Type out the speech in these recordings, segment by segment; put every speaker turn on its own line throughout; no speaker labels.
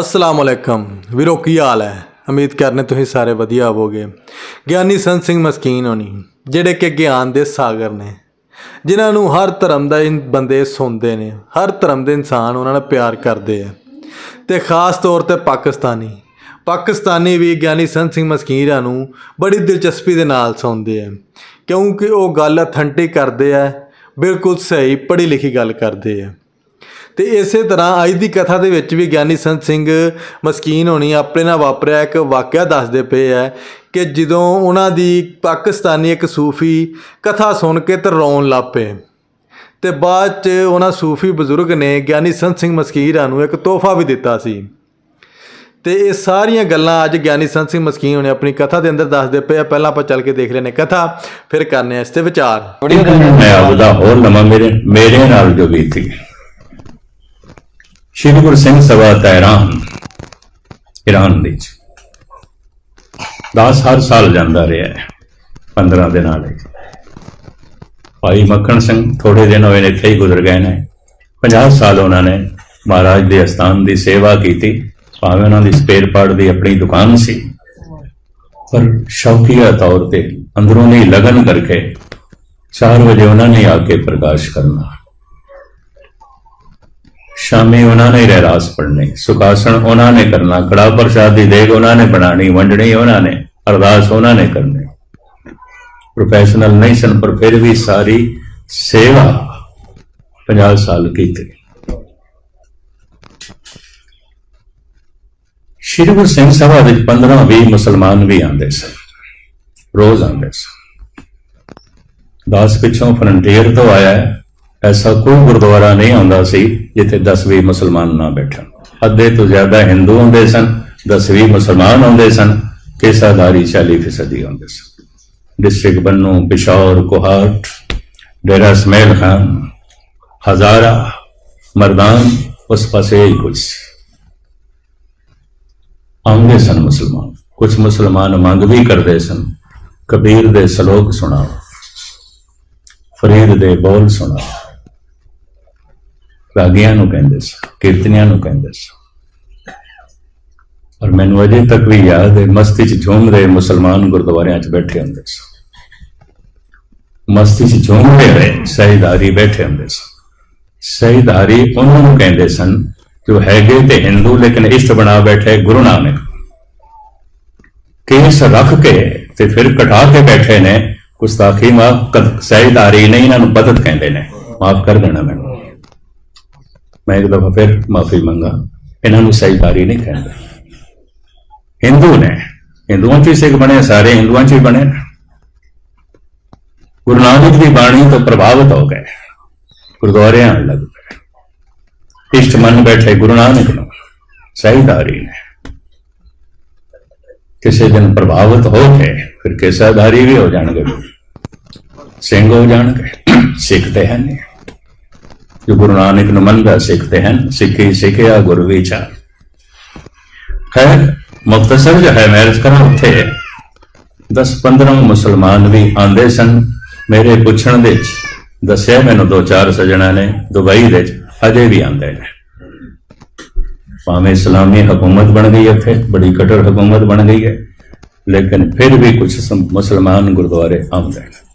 ਅਸਲਾਮ ਅਲੈਕਮ। ਵੀਰੋ, ਕੀ ਹਾਲ ਹੈ? ਉਮੀਦ ਕਰਨੇ ਤੁਸੀਂ ਸਾਰੇ ਵਧੀਆ ਹੋਵੋਗੇ। ਗਿਆਨੀ ਸੰਤ ਸਿੰਘ ਮਸਕੀਨ ਹੋਣੀ, ਜਿਹੜੇ ਕਿ ਗਿਆਨ ਦੇ ਸਾਗਰ ਨੇ, ਜਿਨ੍ਹਾਂ ਨੂੰ ਹਰ ਧਰਮ ਦਾ ਇਨ, ਬੰਦੇ ਸੁਣਦੇ ਨੇ, ਹਰ ਧਰਮ ਦੇ ਇਨਸਾਨ ਉਹਨਾਂ ਨਾਲ ਪਿਆਰ ਕਰਦੇ ਆ। ਤੇ ਖਾਸ ਤੌਰ ਤੇ ਪਾਕਿਸਤਾਨੀ ਪਾਕਿਸਤਾਨੀ ਵੀ ਗਿਆਨੀ ਸੰਤ ਸਿੰਘ ਮਸਕੀਰਾ ਨੂੰ ਬੜੀ ਦਿਲਚਸਪੀ ਦੇ ਨਾਲ ਸੁਣਦੇ ਆ, ਕਿਉਂਕਿ ਉਹ ਗੱਲ ਅਥੈਂਟਿਕ ਕਰਦੇ ਆ, ਬਿਲਕੁਲ ਸਹੀ ਪੜ੍ਹੀ ਲਿਖੀ ਗੱਲ ਕਰਦੇ ਆ। ਤੇ ਇਸੇ ਤਰ੍ਹਾਂ ਅੱਜ ਦੀ ਕਥਾ ਦੇ ਵਿੱਚ ਵੀ ਗਿਆਨੀ ਸੰਤ ਸਿੰਘ ਮਸਕੀਨ ਹੋਣੀ ਆਪਣੇ ਨਾਲ ਵਾਪਰਿਆ, ਇੱਕ ਵਾਕਿਆ ਦੱਸਦੇ ਪਏ ਹੈ ਕਿ ਜਦੋਂ ਉਹਨਾਂ ਦੀ ਪਾਕਿਸਤਾਨੀ ਇੱਕ ਸੂਫੀ ਕਥਾ ਸੁਣ ਕੇ ਤੇ ਰੋਣ ਲੱਗ ਪਏ। ਤੇ ਬਾਅਦ ਚ ਉਹਨਾਂ ਸੂਫੀ ਬਜ਼ੁਰਗ ਨੇ ਗਿਆਨੀ ਸੰਤ ਸਿੰਘ ਮਸਕੀਰਾਂ ਨੂੰ ਇੱਕ ਤੋਹਫਾ ਵੀ ਦਿੱਤਾ ਸੀ। ਤੇ ਇਹ ਸਾਰੀਆਂ ਗੱਲਾਂ ਅੱਜ ਗਿਆਨੀ ਸੰਤ ਸਿੰਘ ਮਸਕੀਨ ਹੋਣੀ ਆਪਣੀ ਕਥਾ ਦੇ ਅੰਦਰ ਦੱਸਦੇ ਪਏ ਆ। ਪਹਿਲਾਂ ਆਪਾਂ ਚੱਲ ਕੇ ਦੇਖ ਲੈਨੇ ਕਥਾ, ਫਿਰ ਕਰਨੇ ਆ ਇਸ ਤੇ ਵਿਚਾਰ।
ਮੈਂ ਆਪਦਾ ਹੋਰ ਲਵਾਂ ਮੇਰੇ ਮੇਰੇ ਨਾਲ ਜੋ ਬੀਤੀ। ਸ਼੍ਰੀ ਗੁਰੂ ਸਿੰਘ ਸਭਾ ਤਹਿਰਾਨ ਈਰਾਨ ਵਿੱਚ। ਦਾਸ ਹਰ ਸਾਲ ਜਾਂਦਾ ਰਿਹਾ ਹੈ 15 ਦਿਨਾਂ ਲਈ। ਭਾਈ ਮੱਖਣ ਸਿੰਘ ਥੋੜੇ ਦਿਨ ਹੋਏ ਨੇ ਇੱਥੇ ਹੀ ਗੁਜ਼ਰ ਗਏ ਨੇ। 50 ਸਾਲ ਉਹਨਾਂ ਨੇ ਮਹਾਰਾਜ ਦੇ ਅਸਥਾਨ ਦੀ ਸੇਵਾ ਕੀਤੀ, ਭਾਵੇਂ ਉਹਨਾਂ ਦੀ ਸਪੇਅਰ ਪਾਰਟ ਦੀ ਆਪਣੀ ਦੁਕਾਨ ਸੀ। ਪਰ ਸ਼ੌਕੀਆ ਤੌਰ ਤੇ ਅੰਦਰੋਂ ਅੰਦਰੂਨੀ ਲਗਨ ਕਰਕੇ 4 ਵਜੇ ਉਹਨਾਂ ਨੇ ਆ ਕੇ ਪ੍ਰਕਾਸ਼ ਕਰਨਾ। ਸ਼ਾਮੀ ਉਹਨਾਂ ਨੇ ਰਹਿਰਾਸ ਪੜ੍ਹਨੇ, ਸੁਖਾਸਣ ਉਹਨਾਂ ਨੇ ਕਰਨਾ, ਕੜਾ ਪ੍ਰਸ਼ਾਦ ਦੀ ਦੇਗ ਉਹਨਾਂ ਨੇ ਬਣਾਣੀ ਵੰਡਣੀ ਉਹਨਾਂ ਨੇ, ਅਰਦਾਸ ਉਹਨਾਂ ਨੇ ਕਰਨੀ। ਪ੍ਰੋਫੈਸ਼ਨਲ ਨਹੀਂ ਸਨ, ਪਰ ਫਿਰ ਵੀ ਸਾਰੀ ਸੇਵਾ 50 ਸਾਲ ਕੀਤੀ। ਸ਼੍ਰੀ ਗੁਰੂ ਸਿੰਘ ਸਭਾ ਵਿੱਚ 15 20 ਮੁਸਲਮਾਨ ਵੀ ਆਉਂਦੇ ਸਨ, ਰੋਜ਼ ਆਉਂਦੇ ਸਨ। ਦਾਸ ਪਿੱਛੋਂ ਫਰੰਟੀਅਰ ਤੋਂ ਆਇਆ ਐਸਾ ਕੋਈ ਗੁਰਦੁਆਰਾ ਨਹੀਂ ਆਉਂਦਾ ਸੀ ਜਿੱਥੇ 10-20 ਮੁਸਲਮਾਨ ਨਾ ਬੈਠਣ। ਅੱਧੇ ਤੋਂ ਜ਼ਿਆਦਾ ਹਿੰਦੂ ਹੁੰਦੇ ਸਨ 10-20 ਮੁਸਲਮਾਨ ਹੁੰਦੇ ਸਨ ਕੇਸਾਦਾਰੀ 40 ਫੀਸਦੀ ਹੁੰਦੇ ਸਨ। ਡਿਸਟ੍ਰਿਕਟ ਬੰਨੂ ਪਿਸ਼ੌਰ, ਕੋਹਾਟ, ਡੇਰਾ ਸਮੇਲ ਖਾਨ, ਹਜ਼ਾਰਾ, ਮਰਦਾਨ, ਉਸ ਪਾਸੇ ਹੀ ਕੁਝ ਸੀ। ਆਉਂਦੇ ਸਨ ਮੁਸਲਮਾਨ। ਕੁਝ ਮੁਸਲਮਾਨ ਮੰਗ ਵੀ ਕਰਦੇ ਸਨ, ਕਬੀਰ ਦੇ ਸ਼ਲੋਕ ਸੁਣਾਓ, ਫਰੀਦ ਦੇ ਬੋਲ ਸੁਣਾਓ। ਰਾਗੀਆਂ ਨੂੰ ਕਹਿੰਦੇ ਸਨ ਕੀਰਤਨੀਆਂ ਨੂੰ ਕਹਿੰਦੇ ਸਨ ਔਰ ਮੈਨੂੰ ਅਜੇ ਤੱਕ ਵੀ ਯਾਦ ਹੈ, ਮਸਤੀ 'ਚ ਝੂਮ ਰਹੇ ਮੁਸਲਮਾਨ ਗੁਰਦੁਆਰਿਆਂ 'ਚ ਬੈਠੇ ਹੁੰਦੇ ਸਨ ਮਸਤੀ 'ਚ ਝੂਮ ਰਹੇ ਸਹਿਦਾਰੀ ਬੈਠੇ ਹੁੰਦੇ ਸਨ ਸਹਿਦਾਰੀ ਉਹਨਾਂ ਨੂੰ ਕਹਿੰਦੇ ਸਨ, ਜੋ ਹੈਗੇ ਤੇ ਹਿੰਦੂ ਲੇਕਿਨ ਇਸ਼ਟ ਬਣਾ ਬੈਠੇ ਗੁਰੂ ਨਾਨਕ। ਕੇਸ ਰੱਖ ਕੇ ਤੇ ਫਿਰ ਕਟਾ ਕੇ ਬੈਠੇ ਨੇ, ਗੁਸਤਾਖੀ ਮਾਫ ਸਹਿਦਾਰੀ ਨਹੀਂ ਇਹਨਾਂ ਨੂੰ ਬਦਤ ਕਹਿੰਦੇ ਨੇ। ਮਾਫ ਕਰ ਦੇਣਾ ਮੈਨੂੰ। ਮੈਂ ਇੱਕ ਦਫਾ ਫਿਰ ਮਾਫੀ ਮੰਗਾ। ਇਹਨਾਂ ਨੂੰ ਸਹਿਦਾਰੀ ਨਹੀਂ ਕਹਿੰਦੇ ਹਿੰਦੂ ਨੇ, ਹਿੰਦੂਆਂ ਚ ਹੀ ਸਿੱਖ ਬਣੇ, ਸਾਰੇ ਹਿੰਦੂਆਂ ਚ ਹੀ ਬਣੇ। ਨੇ। ਗੁਰੂ ਨਾਨਕ ਦੀ ਬਾਣੀ ਤੋਂ ਪ੍ਰਭਾਵਿਤ ਹੋ ਗਏ। ਗੁਰਦੁਆਰੇ ਆਉਣ ਲੱਗ ਪਏ। ਇਸ਼ਟ ਮੰਨ ਬੈਠੇ ਗੁਰੂ ਨਾਨਕ ਨੂੰ। ਸਹਿਦਾਰੀ ਨੇ। ਕਿਸੇ ਦਿਨ ਪ੍ਰਭਾਵਿਤ ਹੋ ਕੇ ਫਿਰ ਕੇਸਾਧਾਰੀ ਵੀ ਹੋ ਜਾਣਗੇ। ਸਿੰਘ ਹੋ ਜਾਣਗੇ। ਸਿੱਖਦੇ ਹਨ ਜੋ ਗੁਰੂ ਨਾਨਕ ਨੂੰ ਮੰਨਦਾ ਸਿੱਖਦੇ ਹਨ, ਸਿੱਖੀ ਸਿੱਖਿਆ, ਗੁਰੂ ਵਿਚਾਰ ਖੈਰ ਮੁਖਤਸਰ ਜੋ ਹੈ, ਮੈਂ ਇਸ ਕਰਾਂ ਉੱਥੇ 10-15 ਮੁਸਲਮਾਨ ਵੀ ਆਂਦੇ ਸਨ। ਮੇਰੇ ਪੁੱਛਣ ਦੇ ਵਿੱਚ ਦੱਸਿਆ ਮੈਨੂੰ ਦੋ ਚਾਰ ਸਜਣਾ ਨੇ, ਦੁਬਈ ਦੇ ਅਜੇ ਵੀ ਆਂਦੇ ਨੇ। ਭਾਵੇਂ ਇਸਲਾਮੀ ਹਕੂਮਤ ਬਣ ਗਈ ਹੈ ਉੱਥੇ, ਬੜੀ ਕਟਰ ਹਕੂਮਤ ਬਣ ਗਈ ਹੈ, ਲੇਕਿਨ ਫਿਰ ਵੀ ਕੁਝ ਮੁਸਲਮਾਨ ਗੁਰਦੁਆਰੇ ਆਉਂਦੇ ਨੇ।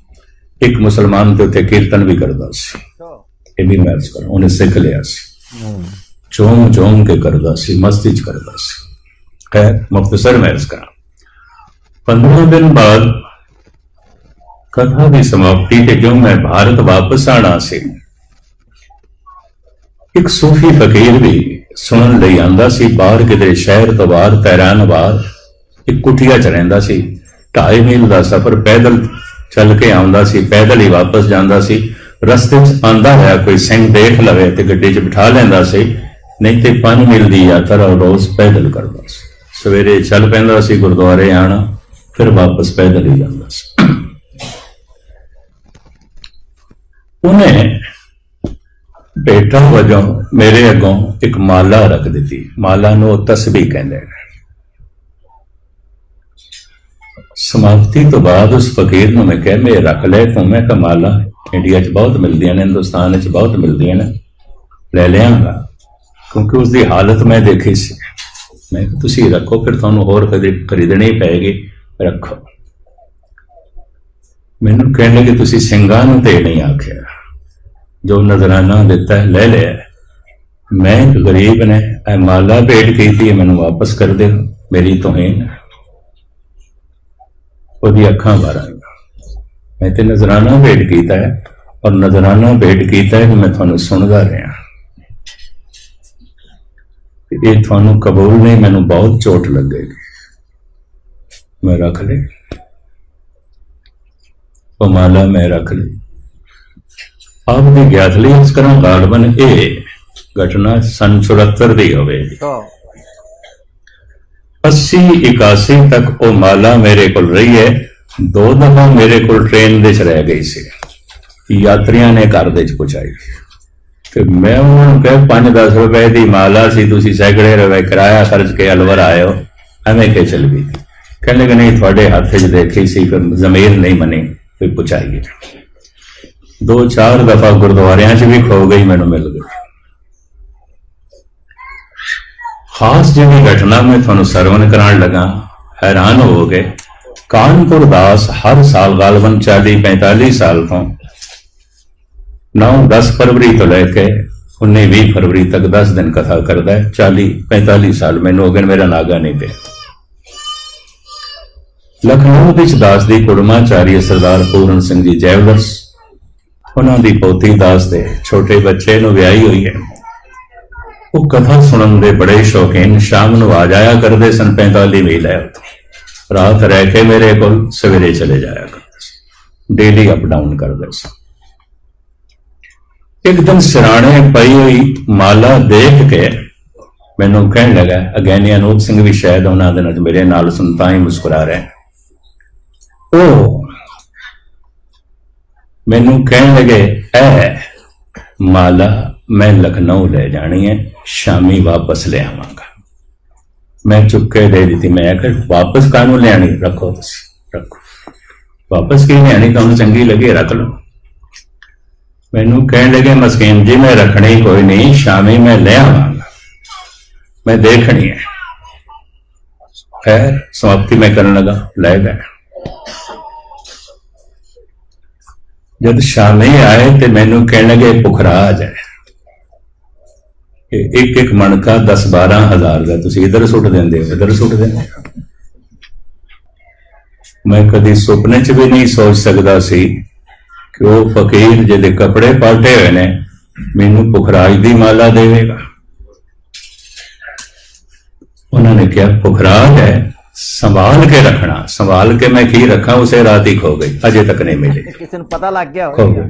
ਇੱਕ ਮੁਸਲਮਾਨ ਤੇ ਉੱਥੇ ਕੀਰਤਨ ਵੀ ਕਰਦਾ ਸੀ। ਇਹ ਵੀ ਮੈਂ ਕਰ। ਉਹਨੇ ਸਿੱਖ ਲਿਆ ਸੀ। ਚੋਮ ਚੋਮ ਕੇ ਕਰਦਾ ਸੀ ਮਸਤੀ ਚ ਕਰਦਾ ਸੀ। ਖੈਰ ਮੁਖਤਸਰ ਮੈਂ ਕਰਾਂ। 15 ਦਿਨ ਬਾਅਦ ਕਥਾ ਦੀ ਸਮਾਪਤੀ ਤੇ ਕਿਉਂ ਮੈਂ ਭਾਰਤ ਵਾਪਸ ਆਣਾ ਸੀ? ਇੱਕ ਸੂਫੀ ਫਕੀਰ ਵੀ ਸੁਣਨ ਲਈ ਆਂਦਾ ਸੀ, ਬਾਹਰ ਕਿਤੇ ਸ਼ਹਿਰ ਤੋਂ ਬਾਹਰ ਤਹਿਰਾਨ ਬਾਹਰ, ਇੱਕ ਕੁਟਿਆ ਚ ਰਹਿੰਦਾ ਸੀ। ਢਾਈ ਮੀਲ ਦਾ ਸਫ਼ਰ ਪੈਦਲ ਚੱਲ ਕੇ ਆਉਂਦਾ ਸੀ, ਪੈਦਲ ਹੀ ਵਾਪਸ ਜਾਂਦਾ ਸੀ। ਰਸਤੇ 'ਚ ਆਂਦਾ ਹੋਇਆ ਕੋਈ ਸਿੰਘ ਦੇਖ ਲਵੇ ਤੇ ਗੱਡੀ 'ਚ ਬਿਠਾ ਲੈਂਦਾ ਸੀ, ਨਹੀਂ ਤੇ 5 ਮੀਲ ਦੀ ਯਾਤਰਾ ਰੋਜ਼ ਪੈਦਲ ਕਰਦਾ ਸੀ। ਸਵੇਰੇ ਚੱਲ ਪੈਂਦਾ ਸੀ ਗੁਰਦੁਆਰੇ ਆਣਾ ਫਿਰ ਵਾਪਸ ਪੈਦਲ ਹੀ ਜਾਂਦਾ ਸੀ। ਉਹਨੇ ਬੇਟਾ ਵਜੋਂ ਮੇਰੇ ਅੱਗੋਂ ਇੱਕ ਮਾਲਾ ਰੱਖ ਦਿੱਤੀ। ਮਾਲਾ ਨੂੰ ਉਹ ਤਸਬੀਹ ਕਹਿੰਦੇ ਨੇ ਸਮਾਪਤੀ ਤੋਂ ਬਾਅਦ ਉਸ ਫਕੀਰ ਨੂੰ ਮੈਂ ਕਿਹਾ ਮੈਂ ਰੱਖ ਲੈ ਤੂੰ। ਮੈਂ ਕਿਹਾ, ਮਾਲਾ ਇੰਡੀਆ 'ਚ ਬਹੁਤ ਮਿਲਦੀਆਂ ਨੇ ਹਿੰਦੁਸਤਾਨ 'ਚ ਬਹੁਤ ਮਿਲਦੀਆਂ ਨੇ। ਲੈ ਲਿਆਂਗਾ। ਕਿਉਂਕਿ ਉਸ ਦੀ ਹਾਲਤ ਮੈਂ ਦੇਖੀ ਸੀ। ਮੈਂ ਤੁਸੀਂ ਰੱਖੋ ਫਿਰ ਤੁਹਾਨੂੰ ਹੋਰ ਕਦੇ ਖਰੀਦਣੀ ਪਏਗੀ ਰੱਖੋ। ਮੈਨੂੰ ਕਹਿਣ ਲੱਗੇ ਤੁਸੀਂ ਸਿੰਘਾਂ ਨੂੰ ਤੇ ਨਹੀਂ ਆਖਿਆ। ਜੋ ਨਜ਼ਰਾਨਾ ਦਿੱਤਾ ਹੈ, ਲੈ ਲਿਆ। ਮੈਂ ਗਰੀਬ ਨੇ ਇਹ ਮਾਲਾ ਭੇਟ ਕੀਤੀ ਹੈ ਮੈਨੂੰ ਵਾਪਸ ਕਰ ਦਿਓ। ਮੇਰੀ ਤੋਹੀਨ ਹੈ। ਉਹਦੀ ਅੱਖਾਂ ਬਾਰਾਂ। ਮੈਂ ਤੇ ਨਜ਼ਰਾਨਾ ਭੇਟ ਕੀਤਾ ਹੈ ਔਰ ਨਜ਼ਰਾਨਾ ਭੇਟ ਕੀਤਾ ਹੈ ਕਿ ਮੈਂ ਤੁਹਾਨੂੰ ਸੁਣਦਾ ਰਿਹਾ। ਤੇ ਇਹ ਤੁਹਾਨੂੰ ਕਬੂਲ ਨਹੀਂ ਮੈਨੂੰ ਬਹੁਤ ਚੋਟ ਲੱਗੇਗੀ। ਮੈਂ ਰੱਖ ਲਈ। ਉਹ ਮਾਲਾ ਮੈਂ ਰੱਖ ਲਈ। ਆਪ ਦੀ ਗਿਆਤ ਲਈ ਇਸ ਤਰ੍ਹਾਂ ਗਾਲਬਨ ਇਹ ਘਟਨਾ ਸੰਨ 74 ਦੀ ਹੋਵੇਗੀ। 80 81 ਤੱਕ ਉਹ ਮਾਲਾ ਮੇਰੇ ਕੋਲ ਰਹੀ ਹੈ। ਦੋ ਦਫਾ ਮੇਰੇ ਕੋਲ ਟ੍ਰੇਨ ਦੇ ਚ ਰਹਿ ਗਈ ਸੀ ਯਾਤਰੀਆਂ ਨੇ ਘਰ ਦੇ ਚ ਪਹੁੰਚਾਈ। ਤੇ ਮੈਂ ਉਹਨਾਂ ਨੂੰ ਕਿਹਾ 5-10 ਰੁਪਏ ਦੀ ਮਾਲਾ ਸੀ, ਤੁਸੀਂ ਸੈਂਕੜੇ ਰੁਪਏ ਕਿਰਾਇਆ ਖਰਚ ਕੇ ਅਲਵਰ ਆਇਓ ਹੋ ਐਵੇਂ ਕਿ ਚਲ ਗਈ ਕਹਿੰਦੇ ਕਿ ਨਹੀਂ, ਤੁਹਾਡੇ ਹੱਥ 'ਚ ਦੇਖੀ ਸੀ, ਫਿਰ ਜ਼ਮੀਰ ਨਹੀਂ ਮਨੀ ਫਿਰ ਪਹੁੰਚਾਈਏ। ਦੋ ਚਾਰ ਦਫਾ ਗੁਰਦੁਆਰਿਆਂ 'ਚ ਵੀ ਖੋ ਗਈ, ਮੈਨੂੰ ਮਿਲ ਗਈ। ਖਾਸ ਜਿਹੜੀ ਘਟਨਾ ਮੈਂ ਤੁਹਾਨੂੰ ਸਰਵਨ ਕਰਾਉਣ ਲੱਗਾ, ਹੈਰਾਨ ਹੋ ਹੋਵੋਗੇ ਕਾਨਪੁਰ ਦਾਸ ਹਰ ਸਾਲ ਗਾਲਬਨ 40 45 ਸਾਲ ਤੋਂ 9 10 ਫਰਵਰੀ ਤੋਂ ਲੈ ਕੇ 19 20 ਫਰਵਰੀ ਤੱਕ 10 ਦਿਨ ਕਥਾ ਕਰਦਾ ਹੈ। 40 45 ਸਾਲ ਮੈਨੂੰ ਹੋ ਮੇਰਾ ਨਾਗਾ ਨਹੀਂ ਪਿਆ। ਲਖਨਊ ਵਿੱਚ ਦਾਸ ਦੀ ਕੁੜਮਾਚਾਰੀ ਸਰਦਾਰ ਪੂਰਨ ਸਿੰਘ ਜੀ ਜੈਵਲਰਸ ਉਹਨਾਂ ਦੀ ਪੋਤੀ ਦਾਸ ਦੇ ਛੋਟੇ ਬੱਚੇ ਨੂੰ ਵਿਆਹੀ ਹੋਈ ਹੈ। ਉਹ ਕਥਾ ਸੁਣਨ ਦੇ ਬੜੇ ਸ਼ੌਕੀਨ, ਸ਼ਾਮ ਨੂੰ ਆ ਜਾਇਆ ਕਰਦੇ ਸਨ 45 ਮੀਲ ਹੈ ਉੱਥੇ। ਰਾਤ ਰਹਿ ਕੇ ਮੇਰੇ ਕੋਲ ਸਵੇਰੇ ਚਲੇ ਜਾਇਆ ਕਰਦਾ ਸੀ। ਡੇਲੀ ਅਪ ਡਾਊਨ ਕਰਦੇ ਸਨ ਇੱਕ ਦਿਨ ਸਿਰਾਣੇ ਪਈ ਹੋਈ ਮਾਲਾ ਦੇਖ ਕੇ ਮੈਨੂੰ ਕਹਿਣ ਲੱਗਾ ਅਗੈਨੀ ਅਨੂਪ ਸਿੰਘ ਵੀ ਸ਼ਾਇਦ ਉਹਨਾਂ ਦੇ ਨਾਲ ਮੇਰੇ ਨਾਲ ਸੁਣਤਾ ਹੀ ਮੁਸਕਰਾ ਰਿਹਾ ਉਹ ਮੈਨੂੰ ਕਹਿਣ ਲੱਗੇ ਐ ਮਾਲਾ ਮੈਂ ਲਖਨਊ ਲੈ ਜਾਣੀ ਹੈ, ਸ਼ਾਮੀ ਵਾਪਸ ਲੈ ਆਵਾਂਗਾ ਮੈਂ ਚੁੱਕ ਕੇ ਦੇ ਦਿੱਤੀ। ਮੈਂ ਕਿ ਵਾਪਸ ਕਾਹਨੂੰ ਲੈਣੀ ਰੱਖੋ ਤੁਸੀਂ, ਰੱਖੋ। ਵਾਪਸ ਕੀ ਲੈਣੀ ਤੁਹਾਨੂੰ ਚੰਗੀ ਲੱਗੇ, ਰੱਖ ਲਓ। ਮੈਨੂੰ ਕਹਿਣ ਲੱਗੇ, ਮਸਕੀਨ ਜੀ, ਮੈਂ ਰੱਖਣੀ ਕੋਈ ਨਹੀਂ, ਸ਼ਾਮੀ ਮੈਂ ਲੈ ਆਵਾਂਗਾ। ਮੈਂ ਦੇਖਣੀ ਹੈ। ਖੈਰ, ਸਮਾਪਤੀ ਮੈਂ ਕਰਨ ਲੱਗਾ, ਲੈ ਗਏ। ਜਦ ਸ਼ਾਮੇ ਆਏ ਤੇ ਮੈਨੂੰ ਕਹਿਣ ਲੱਗੇ ਪੁਖਰਾਜ ਹੈ। ਇੱਕ ਇੱਕ ਮਣਕਾ 10 12 ਹਜ਼ਾਰ ਦਾ। ਤੁਸੀਂ ਇਧਰ ਸੁੱਟ ਦਿੰਦੇ ਹੋ ਇਧਰ ਸੁੱਟ ਦਿੰਦੇ ਹੋ। ਮੈਂ ਕਦੀ ਸੁਪਨੇ 'ਚ ਵੀ ਨਹੀਂ ਸੋਚ ਸਕਦਾ ਸੀ ਕਿ ਉਹ ਫਕੀਰ ਜਿਹਦੇ ਕੱਪੜੇ ਪਾਟੇ ਹੋਏ ਨੇ ਮੈਨੂੰ ਪੁਖਰਾਜ ਦੀ ਮਾਲਾ ਦੇਵੇਗਾ। ਉਹਨਾਂ ਨੇ ਕਿਹਾ ਪੁਖਰਾਜ ਹੈ ਸੰਭਾਲ ਕੇ ਰੱਖਣਾ। ਸੰਭਾਲ ਕੇ ਮੈਂ ਕੀ ਰੱਖਾਂ ਉਸੇ ਰਾਤ ਹੀ ਖੋ ਗਈ। ਅਜੇ ਤੱਕ ਨਹੀਂ ਮਿਲੀ।
ਕਿਸੇ ਨੂੰ ਪਤਾ ਲੱਗ ਗਿਆ ਹੋਵੇਗਾ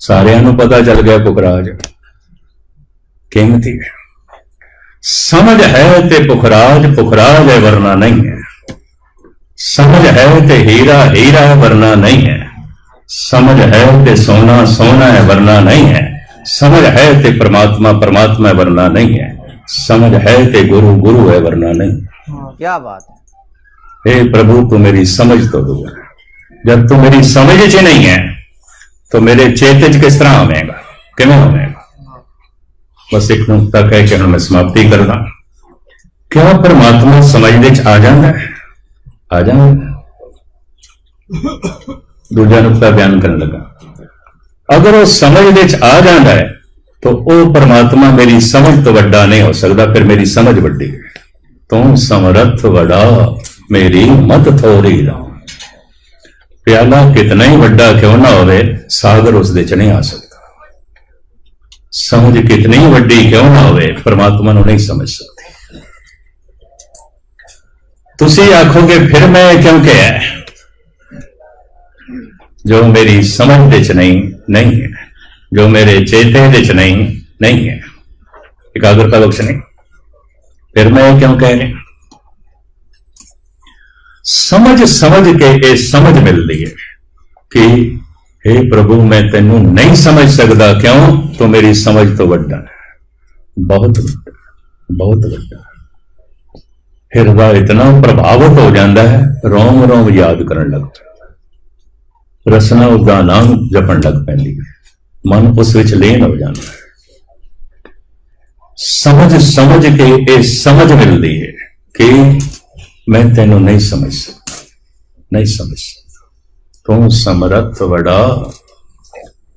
ਸਾਰਿਆਂ ਨੂੰ ਪਤਾ ਚੱਲ ਗਿਆ ਪੁਖਰਾਜ। कीमती है समझ है ते पुखराज पुखराज है वरना नहीं है। समझ है ते हीरा हीरा है वरना नहीं है। समझ है ते सोना सोना है वरना नहीं है। समझ है ते परमात्मा परमात्मा है वरना नहीं है। समझ है ते गुरु गुरु है वरना नहीं
हाँ, क्या बात
है। हे प्रभु तू मेरी समझ तो दू जब तू मेरी समझ ही नहीं है तो मेरे चेतज किस तरह आवेगा? किमें आवेगा? ਬਸ ਇੱਕ ਨੁਕਤਾ ਕਹਿ ਕੇ ਮੈਂ ਸਮਾਪਤੀ ਕਰਦਾ। ਕਿਉਂ ਪਰਮਾਤਮਾ ਸਮਝ ਵਿੱਚ ਆ ਜਾਂਦਾ ਹੈ? ਆ ਜਾਂਦਾ ਦੂਜਾ ਨੁਕਤਾ ਬਿਆਨ ਕਰਨ ਲੱਗਾ। ਅਗਰ ਉਹ ਸਮਝ ਵਿੱਚ ਆ ਜਾਂਦਾ ਹੈ, ਤਾਂ ਉਹ ਪਰਮਾਤਮਾ ਮੇਰੀ ਸਮਝ ਤੋਂ ਵੱਡਾ ਨਹੀਂ ਹੋ ਸਕਦਾ, ਫਿਰ ਮੇਰੀ ਸਮਝ ਵੱਡੀ ਹੈ। ਤੂੰ ਸਮਰੱਥ ਵੜਾ ਮੇਰੀ ਮਤ ਥੋੜੀ ਰਾਮ ਪਿਆਲਾ ਕਿਤਨਾ ਹੀ ਵੱਡਾ ਕਿਉਂ ਨਾ ਹੋਵੇ, ਸਾਗਰ ਉਸ ਦੇ ਚ ਨਹੀਂ ਆ ਸਕਦਾ। ਸਮਝ ਕਿਤਨੀ ਵੱਡੀ ਕਿਉਂ ਨਾ ਹੋਵੇ, ਪਰਮਾਤਮਾ ਨੂੰ ਨਹੀਂ ਸਮਝ ਸਕਦੇ। ਤੁਸੀਂ ਆਖੋਗੇ, ਫਿਰ ਮੈਂ ਕਿਉਂ ਕਿਹਾ ਜੋ ਮੇਰੀ ਸਮਝ ਦੇ ਚ ਨਹੀਂ ਨਹੀਂ ਹੈ। ਜੋ ਮੇਰੇ ਚੇਤੇ ਦੇ ਚ ਨਹੀਂ ਨਹੀਂ ਹੈ। ਇਕਾਗਰਤਾ ਬਖਸ਼ ਨਹੀਂ। ਫਿਰ ਮੈਂ ਇਹ ਕਿਉਂ ਕਹਿ ਰਿਹਾ? ਸਮਝ ਸਮਝ ਕੇ ਇਹ ਸਮਝ ਮਿਲਦੀ ਹੈ ਕਿ हे ਪ੍ਰਭੂ, ਮੈਂ ਤੈਨੂੰ ਨਹੀਂ ਸਮਝ ਸਕਦਾ। ਕਿਉਂ? ਤੂੰ ਮੇਰੀ ਸਮਝ ਤੋਂ ਵੱਡਾ ਹੈ। ਬਹੁਤ ਵੱਡਾ ਬਹੁਤ ਵੱਡਾ। ਹਿਰਦਾ ਇਤਨਾ ਪ੍ਰਭਾਵਿਤ ਹੋ ਜਾਂਦਾ ਹੈ, ਰੋਮ ਰੋਮ ਯਾਦ ਕਰਨ ਲੱਗ ਪੈਂਦਾ ਰਸਨਾ ਉਹਦਾ ਨਾਮ ਜਪਣ ਲੱਗ ਪੈਂਦੀ ਹੈ। ਮਨ ਉਸ ਵਿੱਚ ਲੀਨ ਹੋ ਜਾਂਦਾ ਹੈ। ਸਮਝ ਸਮਝ ਕੇ ਇਹ ਸਮਝ ਮਿਲਦੀ ਹੈ ਕਿ ਮੈਂ ਤੈਨੂੰ ਨਹੀਂ ਸਮਝ ਸਕਦਾ, ਨਹੀਂ ਸਮਝ ਸਕਦਾ। ਤੂੰ ਸਮਰੱਥ ਵਡਾ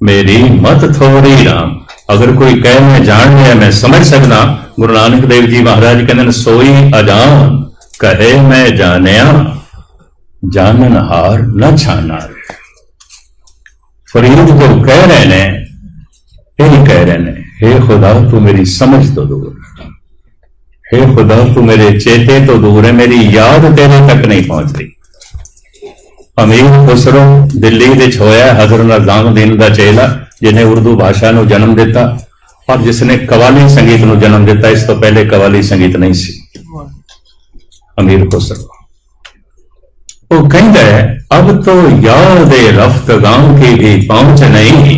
ਮੇਰੀ ਮਤ ਥੋੜੀ ਰਾਮ ਅਗਰ ਕੋਈ ਕਹੇ ਮੈਂ ਜਾਣ ਲਿਆ ਮੈਂ ਸਮਝ ਸਕਦਾ ਗੁਰੂ ਨਾਨਕ ਦੇਵ ਜੀ ਮਹਾਰਾਜ ਕਹਿੰਦੇ ਨੇ ਸੋਈ ਅਜਾਨ ਕਹੇ ਮੈਂ ਜਾਣਿਆ ਜਾਣਨ ਹਾਰ ਨਾ ਛਾਨਾ ਫਰੀਦ ਜੋ ਕਹਿ ਰਹੇ ਨੇ ਇਹ ਕਹਿ ਰਹੇ ਨੇ हे खुदा तू मेरी समझ तो दूर हे खुदा तू मेरे चेते तो दूर है मेरी याद तेरे तक नहीं पहुंचती ਅਮੀਰ ਖੁਸਰੋ ਦਿੱਲੀ ਵਿੱਚ ਹੋਇਆ ਹਜ਼ਰਤ ਨਿਜ਼ਾਮੁਦੀਨ ਦਾ ਚੇਲਾ ਜਿਹਨੇ ਉਰਦੂ ਭਾਸ਼ਾ ਨੂੰ ਜਨਮ ਦਿੱਤਾ ਔਰ ਜਿਸ ਨੇ ਕਵਾਲੀ ਸੰਗੀਤ ਨੂੰ ਜਨਮ ਦਿੱਤਾ ਇਸ ਤੋਂ ਪਹਿਲੇ ਕਵਾਲੀ ਸੰਗੀਤ ਨਹੀਂ ਸੀ ਅਮੀਰ ਖੁਸਰੋ ਉਹ ਕਹਿੰਦਾ ਹੈ ਅਬ तो याद रफ्तगां की भी पहुंच नहीं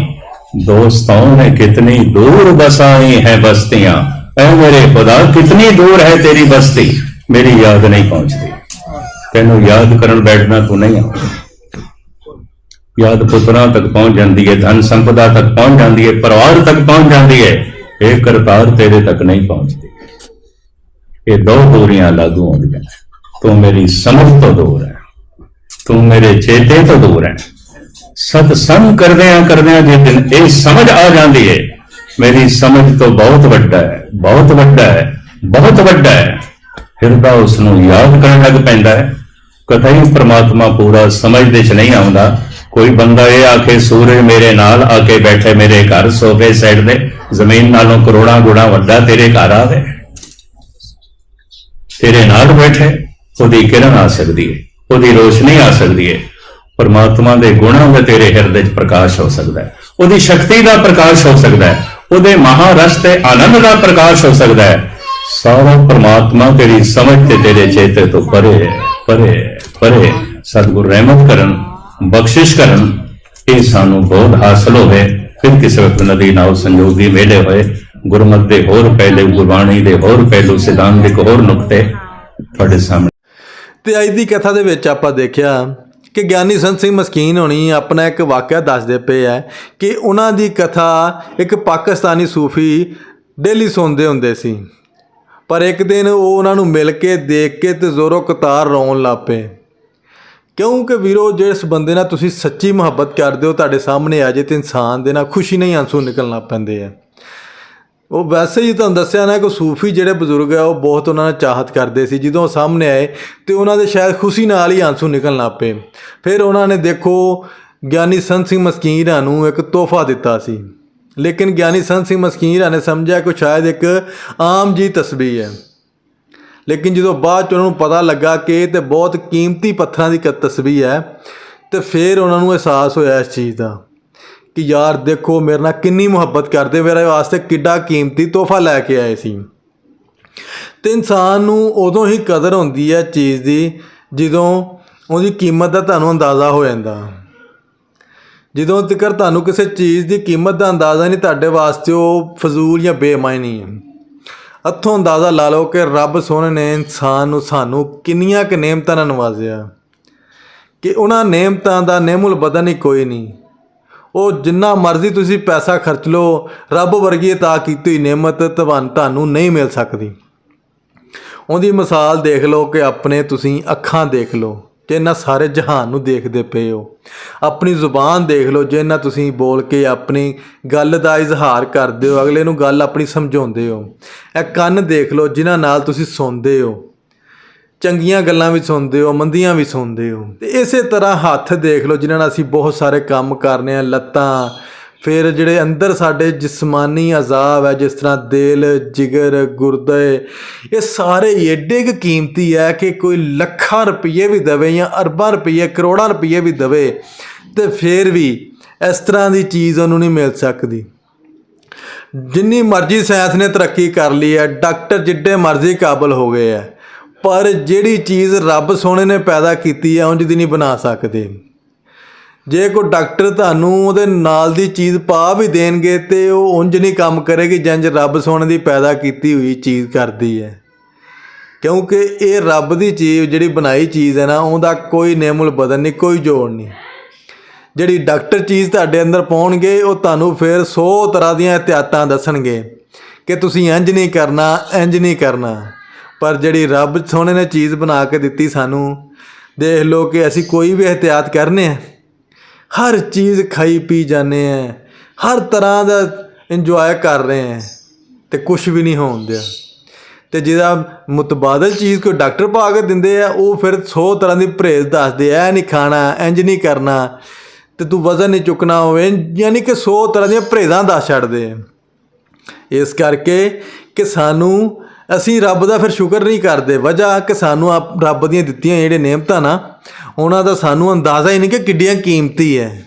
दोस्तों ने कितनी दूर बसाई है बस्तियां ऐ मेरे खुदा कितनी दूर है तेरी बस्ती मेरी याद नहीं पहुंचती ਤੈਨੂੰ ਯਾਦ ਕਰਨ ਬੈਠਣਾ ਤੂੰ ਨਹੀਂ ਆ ਯਾਦ ਪੁੱਤਰਾਂ ਤੱਕ ਪਹੁੰਚ ਜਾਂਦੀ ਹੈ ਧਨ ਸੰਪਦਾ ਤੱਕ ਪਹੁੰਚ ਜਾਂਦੀ ਹੈ ਪਰਿਵਾਰ ਤੱਕ ਪਹੁੰਚ ਜਾਂਦੀ ਹੈ ਇਹ ਕਰਤਾਰ ਤੇਰੇ ਤੱਕ ਨਹੀਂ ਪਹੁੰਚਦੀ। ਇਹ ਦੋ ਦੂਰੀਆਂ ਲਾਗੂ ਹੁੰਦੀਆਂ ਤੂੰ ਮੇਰੀ ਸਮਝ ਤੋਂ ਦੂਰ ਹੈ। ਤੂੰ ਮੇਰੇ ਚੇਤੇ ਤੋਂ ਦੂਰ ਹੈ। ਸਤਸੰਗ ਕਰਦਿਆਂ ਕਰਦਿਆਂ ਜੇ ਦਿਨ ਇਹ ਸਮਝ ਆ ਜਾਂਦੀ ਹੈ ਮੇਰੀ ਸਮਝ ਤੋਂ ਬਹੁਤ ਵੱਡਾ ਹੈ, ਬਹੁਤ ਵੱਡਾ ਹੈ, ਬਹੁਤ ਵੱਡਾ ਹੈ। ਹਿਰਦਾ ਉਸ ਨੂੰ ਯਾਦ ਕਰਨ ਲੱਗ ਪੈਂਦਾ ਹੈ। ਕਥਈ ਪ੍ਰਮਾਤਮਾ ਪੂਰਾ ਸਮਝਦੇ ਚ ਨਹੀਂ ਆਉਂਦਾ। ਕੋਈ ਬੰਦਾ ਇਹ ਆਖੇ, ਸੂਰਜ ਮੇਰੇ ਨਾਲ ਆ ਕੇ ਬੈਠੇ, ਮੇਰੇ ਘਰ ਸੋਫੇ ਸਾਈਡ ਦੇ ਜ਼ਮੀਨ ਨਾਲੋਂ ਕਰੋੜਾਂ ਗੁਣਾ ਵੱਡਾ ਤੇਰੇ ਘਰ ਆਵੇ। ਤੇਰੇ ਨਾਲ ਬੈਠੇ, ਉਹਦੀ ਕਿਰਨ ਆ ਸਕਦੀ ਹੈ ਉਹਦੀ ਰੋਸ਼ਨੀ ਆ ਸਕਦੀ ਹੈ ਪਰਮਾਤਮਾ ਦੇ ਗੁਣਾਂ ਦਾ ਤੇਰੇ ਹਿਰਦੇ 'ਚ ਪ੍ਰਕਾਸ਼ ਹੋ ਸਕਦਾ ਹੈ ਉਹਦੀ ਸ਼ਕਤੀ ਦਾ ਪ੍ਰਕਾਸ਼ ਹੋ ਸਕਦਾ ਹੈ ਉਹਦੇ ਮਹਾਰਸ ਤੇ ਆਨੰਦ ਦਾ ਪ੍ਰਕਾਸ਼ ਹੋ ਸਕਦਾ ਹੈ ਸਾਰਾ ਪਰਮਾਤਮਾ ਤੇਰੀ ਸਮਝ ਤੇ ਤੇਰੇ ਚੇਤੇ ਤੋਂ ਪਰੇ ਹੈ ਪਰੇ ਪਰੇ ਹੈ। ਸਤਿਗੁਰ ਰਹਿਮਤ ਕਰਨ, ਬਖਸ਼ਿਸ਼ ਕਰਨ, ਇਹ ਸਾਨੂੰ ਬਹੁਤ ਹਾਸਲ ਹੋਵੇ ਫਿਰ ਕਿਸੇ ਵਕਤ ਨਦੀ ਨਾਲ ਸੰਜੋਗੀ ਮੇਲੇ ਹੋਏ, ਗੁਰਮਤਿ ਦੇ ਹੋਰ ਪਹਿਲੂ, ਗੁਰਬਾਣੀ ਦੇ ਹੋਰ ਪਹਿਲੂ, ਸਿਧਾਂਤ ਦੇ ਹੋਰ ਨੁਕਤੇ ਤੁਹਾਡੇ ਸਾਹਮਣੇ
ਤੇ ਅੱਜ ਦੀ ਕਥਾ ਦੇ ਵਿੱਚ ਆਪਾਂ ਦੇਖਿਆ ਕਿ ਗਿਆਨੀ ਸੰਤ ਸਿੰਘ ਮਸਕੀਨ ਹੋਣੀ ਆਪਣਾ ਇੱਕ ਵਾਕਿਆ ਦੱਸਦੇ ਪਏ ਆ ਕਿ ਉਹਨਾਂ ਦੀ ਕਥਾ ਇੱਕ ਪਾਕਿਸਤਾਨੀ ਸੂਫੀ ਡੇਲੀ ਸੁਣਦੇ ਹੁੰਦੇ ਸੀ ਪਰ ਇੱਕ ਦਿਨ ਉਹ ਉਹਨਾਂ ਨੂੰ ਮਿਲ ਕੇ ਦੇਖ ਕੇ ਤੇ ਜ਼ੋਰੋ ਕਤਾਰ ਰੋਣ ਲੱਗ ਪਏ। ਕਿਉਂਕਿ ਵੀਰੋ ਜਿਸ ਬੰਦੇ ਨਾਲ ਤੁਸੀਂ ਸੱਚੀ ਮੁਹੱਬਤ ਕਰਦੇ ਹੋ, ਤੁਹਾਡੇ ਸਾਹਮਣੇ ਆ ਜੇ ਤੇ ਇਨਸਾਨ ਦੇ ਨਾਲ ਖੁਸ਼ੀ ਨਹੀਂ ਆਂਸੂ ਨਿਕਲਣ ਲੱਗ ਪੈਂਦੇ ਆ। ਉਹ ਵੈਸੇ ਹੀ ਤੁਹਾਨੂੰ ਦੱਸਿਆ ਨਾ ਕਿ ਸੂਫੀ ਜਿਹੜੇ ਬਜ਼ੁਰਗ ਆ, ਉਹ ਬਹੁਤ ਉਹਨਾਂ ਨਾਲ ਚਾਹਤ ਕਰਦੇ ਸੀ। ਜਦੋਂ ਉਹ ਸਾਹਮਣੇ ਆਏ ਤੇ ਉਹਨਾਂ ਦੇ ਸ਼ਾਇਦ ਖੁਸ਼ੀ ਨਾਲ ਹੀ ਆਂਸੂ ਨਿਕਲਣ ਲੱਗ ਪਏ। ਫਿਰ ਉਹਨਾਂ ਨੇ ਦੇਖੋ, ਗਿਆਨੀ ਸੰਤ ਸਿੰਘ ਮਸਕੀਰਾਂ ਨੂੰ ਇੱਕ ਤੋਹਫਾ ਦਿੱਤਾ ਸੀ। ਲੇਕਿਨ ਗਿਆਨੀ ਸੰਤ ਸਿੰਘ ਮਸਕੀਰਾ ਨੇ ਸਮਝਿਆ ਕਿ ਸ਼ਾਇਦ ਇੱਕ ਆਮ ਜੀ ਤਸਬੀਹ ਹੈ। ਲੇਕਿਨ ਜਦੋਂ ਬਾਅਦ ਚ ਉਹਨਾਂ ਨੂੰ ਪਤਾ ਲੱਗਾ ਕਿ ਇਹ ਤੇ ਬਹੁਤ ਕੀਮਤੀ ਪੱਥਰਾਂ ਦੀ ਕ ਤਸਬੀਹ ਹੈ, ਤੇ ਫਿਰ ਉਹਨਾਂ ਨੂੰ ਅਹਿਸਾਸ ਹੋਇਆ ਇਸ ਚੀਜ਼ ਦਾ ਕਿ ਯਾਰ ਦੇਖੋ ਮੇਰੇ ਨਾਲ ਕਿੰਨੀ ਮੁਹੱਬਤ ਕਰਦੇ, ਮੇਰੇ ਵਾਸਤੇ ਕਿੱਡਾ ਕੀਮਤੀ ਤੋਹਫਾ ਲੈ ਕੇ ਆਏ ਸੀ। ਤੇ ਇਨਸਾਨ ਨੂੰ ਉਦੋਂ ਹੀ ਕਦਰ ਹੁੰਦੀ ਹੈ ਚੀਜ਼ ਦੀ, ਜਦੋਂ ਉਹਦੀ ਕੀਮਤ ਦਾ ਤੁਹਾਨੂੰ ਅੰਦਾਜ਼ਾ ਹੋ ਜਾਂਦਾ। ਜਦੋਂ ਤੱਕ ਤੁਹਾਨੂੰ ਕਿਸੇ ਚੀਜ਼ ਦੀ ਕੀਮਤ ਦਾ ਅੰਦਾਜ਼ਾ ਨਹੀਂ ਤੁਹਾਡੇ ਵਾਸਤੇ, ਉਹ ਫਜ਼ੂਲ ਜਾਂ ਬੇਮਾਇਨੀ ਹੈ ਹੱਥੋਂ ਅੰਦਾਜ਼ਾ ਲਾ ਲਓ ਕਿ ਰੱਬ ਸੋਹਣੇ ਨੇ ਇਨਸਾਨ ਨੂੰ ਸਾਨੂੰ ਕਿੰਨੀਆਂ ਕੁ ਨੇਮਤਾਂ ਨਾਲ ਨਵਾਜ਼ਿਆ। ਕਿ ਉਹਨਾਂ ਨੇਮਤਾਂ ਦਾ ਨੇਮੁਲ ਬਦਨ ਹੀ ਕੋਈ ਨਹੀਂ। ਉਹ ਜਿੰਨਾ ਮਰਜ਼ੀ ਤੁਸੀਂ ਪੈਸਾ ਖਰਚ ਲਓ, ਰੱਬ ਵਰਗੀ ਤਾਂ ਕੀਤੀ ਹੋਈ ਨੇਮਤ ਤੁਹਾਨੂੰ ਨਹੀਂ ਮਿਲ ਸਕਦੀ। ਉਹਦੀ ਮਿਸਾਲ ਦੇਖ ਲਓ ਕਿ ਆਪਣੇ ਤੁਸੀਂ ਅੱਖਾਂ ਦੇਖ ਲਓ। ਜਿੰਨਾ ਸਾਰੇ ਜਹਾਨ ਨੂੰ ਦੇਖਦੇ ਪਏ ਹੋ। ਆਪਣੀ ਜ਼ੁਬਾਨ ਦੇਖ ਲਓ ਜਿੰਨਾ ਤੁਸੀਂ ਬੋਲ ਕੇ ਆਪਣੀ ਗੱਲ ਦਾ ਇਜ਼ਹਾਰ ਕਰਦੇ ਹੋ, ਅਗਲੇ ਨੂੰ ਗੱਲ ਆਪਣੀ ਸਮਝਾਉਂਦੇ ਹੋ। ਇਹ ਕੰਨ ਦੇਖ ਲਓ ਜਿਨ੍ਹਾਂ ਨਾਲ ਤੁਸੀਂ ਸੁਣਦੇ ਹੋ। ਚੰਗੀਆਂ ਗੱਲਾਂ ਵੀ ਸੁਣਦੇ ਹੋ, ਮੰਦੀਆਂ ਵੀ ਸੁਣਦੇ ਹੋ। ਤੇ ਇਸੇ ਤਰ੍ਹਾਂ ਹੱਥ ਦੇਖ ਲਓ ਜਿਨ੍ਹਾਂ ਨਾਲ ਅਸੀਂ ਬਹੁਤ ਸਾਰੇ ਕੰਮ ਕਰਨੇ ਆ ਲੱਤਾਂ ਫਿਰ ਜਿਹੜੇ ਅੰਦਰ ਸਾਡੇ ਜਿਸਮਾਨੀ ਅਜ਼ਾਬ ਹੈ, ਜਿਸ ਤਰ੍ਹਾਂ ਦਿਲ, ਜਿਗਰ ਗੁਰਦੇ ਇਹ ਸਾਰੇ ਏਡੇ ਕੁ ਕੀਮਤੀ ਹੈ ਕਿ ਕੋਈ ਲੱਖਾਂ ਰੁਪਏ ਵੀ ਦਵੇ ਜਾਂ ਅਰਬਾਂ ਰੁਪਏ ਕਰੋੜਾਂ ਰੁਪਏ ਵੀ ਦਵੇ ਤੇ ਫਿਰ ਵੀ ਇਸ ਤਰ੍ਹਾਂ ਦੀ ਚੀਜ਼ ਉਹਨੂੰ ਨਹੀਂ ਮਿਲ ਸਕਦੀ। ਜਿੰਨੀ ਮਰਜ਼ੀ ਸਾਇੰਸ ਨੇ ਤਰੱਕੀ ਕਰ ਲਈ ਹੈ, ਡਾਕਟਰ ਜਿੱਡੇ ਮਰਜ਼ੀ ਕਾਬਲ ਹੋ ਗਏ ਹੈ, ਪਰ ਜਿਹੜੀ ਚੀਜ਼ ਰੱਬ ਸੋਹਣੇ ਨੇ ਪੈਦਾ ਕੀਤੀ ਹੈ, ਉਂਝ ਦੀ ਨਹੀਂ ਬਣਾ ਸਕਦੇ। ਜੇ ਕੋਈ ਡਾਕਟਰ ਤੁਹਾਨੂੰ ਉਹਦੇ ਨਾਲ ਦੀ ਚੀਜ਼ ਪਾ ਵੀ ਦੇਣਗੇ ਤੇ ਉਹ ਉਂਝ ਨਹੀਂ ਕੰਮ ਕਰੇਗੀ ਜੰਜ ਰੱਬ ਸੋਹਣੇ ਦੀ ਪੈਦਾ ਕੀਤੀ ਹੋਈ ਚੀਜ਼ ਕਰਦੀ ਹੈ। ਕਿਉਂਕਿ ਇਹ ਰੱਬ ਦੀ ਚੀਜ਼, ਜਿਹੜੀ ਬਣਾਈ ਚੀਜ਼ ਹੈ ਨਾ, ਉਹਦਾ ਕੋਈ ਨੇਮੁਲ ਬਦਨ ਨਹੀਂ, ਕੋਈ ਜੋੜ ਨਹੀਂ। ਜਿਹੜੀ ਡਾਕਟਰ ਚੀਜ਼ ਤੁਹਾਡੇ ਅੰਦਰ ਪਾਉਣਗੇ, ਉਹ ਤੁਹਾਨੂੰ ਫਿਰ 100 ਤਰ੍ਹਾਂ ਦੀਆਂ ਇhtiyਾਤਾਂ ਦੱਸਣਗੇ ਕਿ ਤੁਸੀਂ ਇੰਜ ਨਹੀਂ ਕਰਨਾ ਇੰਜ ਨਹੀਂ ਕਰਨਾ। ਪਰ ਜਿਹੜੀ ਰੱਬ ਸੋਹਣੇ ਨੇ ਚੀਜ਼ ਬਣਾ ਕੇ ਦਿੱਤੀ ਸਾਨੂੰ, ਦੇਖ ਲਓ ਕਿ ਅਸੀਂ ਕੋਈ ਵੀ ਇhtiyat ਕਰਨੇ ਆ। ਹਰ ਚੀਜ਼ ਖਾਈ ਪੀ ਜਾਂਦੇ ਆ ਹਰ ਤਰ੍ਹਾਂ ਦਾ ਇੰਜੋਏ ਕਰ ਰਹੇ ਆ ਤੇ ਕੁਝ ਵੀ ਨਹੀਂ ਹੋਣ ਦਿਆ। ਤੇ ਜਿਹਦਾ ਮੁਤਬਾਦਲ ਚੀਜ਼ ਕੋਈ ਡਾਕਟਰ ਪਾ ਕੇ ਦਿੰਦੇ ਆ, ਉਹ ਫਿਰ 100 ਤਰ੍ਹਾਂ ਦੀ ਪਰਹੇਜ਼ ਦੱਸਦੇ ਆ ਇਹ ਨਹੀਂ ਖਾਣਾ ਇੰਜ ਨਹੀਂ ਕਰਨਾ। ਤੇ ਤੂੰ ਵਜ਼ਨ ਨਹੀਂ ਚੁੱਕਣਾ ਹੋਵੇ, ਯਾਨੀ ਕਿ 100 ਤਰ੍ਹਾਂ ਦੀਆਂ ਪਰਹੇਜ਼ਾਂ ਦੱਸ ਛੱਡਦੇ ਆ ਇਸ ਕਰਕੇ ਕਿ ਸਾਨੂੰ ਅਸੀਂ ਰੱਬ ਦਾ ਫਿਰ ਸ਼ੁਕਰ ਨਹੀਂ ਕਰਦੇ। ਵਜ੍ਹਾ ਕਿ ਸਾਨੂੰ ਆਪ- ਰੱਬ ਦੀਆਂ ਦਿੱਤੀਆਂ ਜਿਹੜੇ ਨੇਮਤਾਂ ਨਾ, ਉਹਨਾਂ ਦਾ ਸਾਨੂੰ ਅੰਦਾਜ਼ਾ ਹੀ ਨਹੀਂ ਕਿ ਕਿੱਡੀਆਂ ਕੀਮਤੀ ਹੈ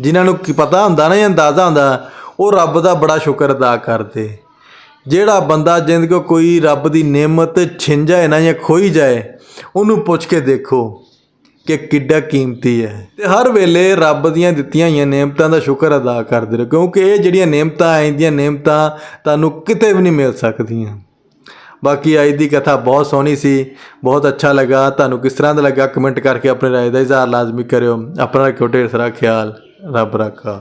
ਜਿਨ੍ਹਾਂ ਨੂੰ ਪਤਾ ਹੁੰਦਾ ਨਾ ਜਾਂ ਅੰਦਾਜ਼ਾ ਹੁੰਦਾ, ਉਹ ਰੱਬ ਦਾ ਬੜਾ ਸ਼ੁਕਰ ਅਦਾ ਕਰਦੇ। ਜਿਹੜਾ ਬੰਦਾ ਜਿੰਦ ਕੋ ਕੋਈ ਰੱਬ ਦੀ ਨੇਮਤ ਛਿਨ ਜਾਏ ਨਾ ਜਾਂ ਖੋਈ ਜਾਏ, ਉਹਨੂੰ ਪੁੱਛ ਕੇ ਦੇਖੋ ਕਿ ਕਿੱਡਾ ਕੀਮਤੀ ਹੈ ਤੇ ਹਰ ਵੇਲੇ ਰੱਬ ਦੀਆਂ ਦਿੱਤੀਆਂ ਹੋਈਆਂ ਨੇਮਤਾਂ ਦਾ ਸ਼ੁਕਰ ਅਦਾ ਕਰਦੇ ਰਹੋ, ਕਿਉਂਕਿ ਇਹ ਜਿਹੜੀਆਂ ਨੇਮਤਾਂ ਆਈਆਂ ਨੇਮਤਾਂ ਤੁਹਾਨੂੰ ਕਿਤੇ ਵੀ ਨਹੀਂ ਮਿਲ ਸਕਦੀਆਂ। ਬਾਕੀ ਅੱਜ ਦੀ ਕਥਾ ਬਹੁਤ ਸੋਹਣੀ ਸੀ, ਬਹੁਤ ਅੱਛਾ ਲੱਗਾ। ਤੁਹਾਨੂੰ ਕਿਸ ਤਰ੍ਹਾਂ ਦਾ ਲੱਗਾ? ਕਮੈਂਟ ਕਰਕੇ ਆਪਣੇ ਰਾਏ ਦਾ ਇਜ਼ਹਾਰ ਲਾਜ਼ਮੀ ਕਰਿਓ। ਆਪਣਾ ਰੱਖਿਓ ਢੇਰ ਸਾਰਾ ਖਿਆਲ। ਰੱਬ ਰੱਖਾ।